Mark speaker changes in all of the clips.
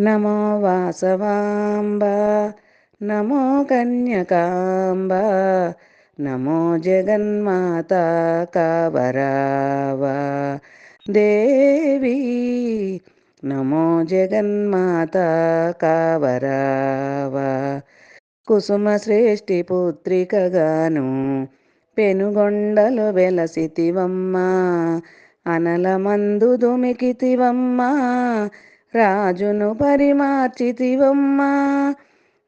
Speaker 1: నమో వాసవాంబ నమో కన్యకాంబ నమో జగన్మాత కాబరావ దేవి నమో జగన్మాత కావరావ. కుసుమ శ్రేష్ఠి పుత్రికగాను పెనుగొండలు వెలసితివమ్మా అనలమందు దుమికితివమ్మా రాజును పరిమార్చితివమ్మా.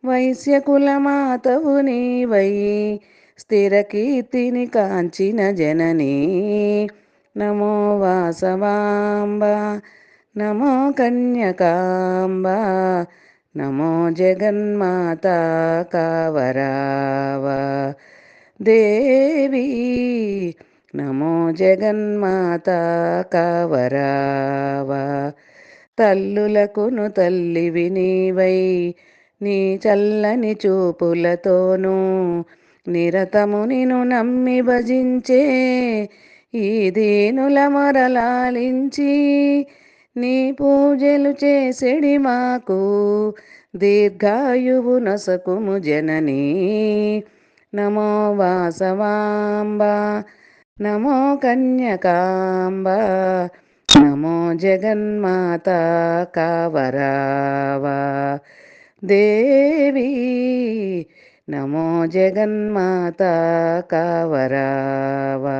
Speaker 1: వైశ్యకులమాతవు నీవై స్థిర కీర్తిని కాంచిన జననీ. నమో వాసవాంబ నమో కన్యకాంబ నమో జగన్మాత కావరావ. దేవి నమో జగన్మాత కావరావ. తల్లులకును తల్లివి నీవై నీ చల్లని చూపులతోనూ నిరతము నిను నమ్మి భజించే ఈ దీనుల మరలాలించి నీ పూజలు చేసెడి మాకు. దీర్ఘాయువు నొసకుము జననీ. నమో వాసవాంబ నమో కన్యకాంబ. నమో జగన్మాత కావరావా. దేవి నమో జగన్మాత కావరావా.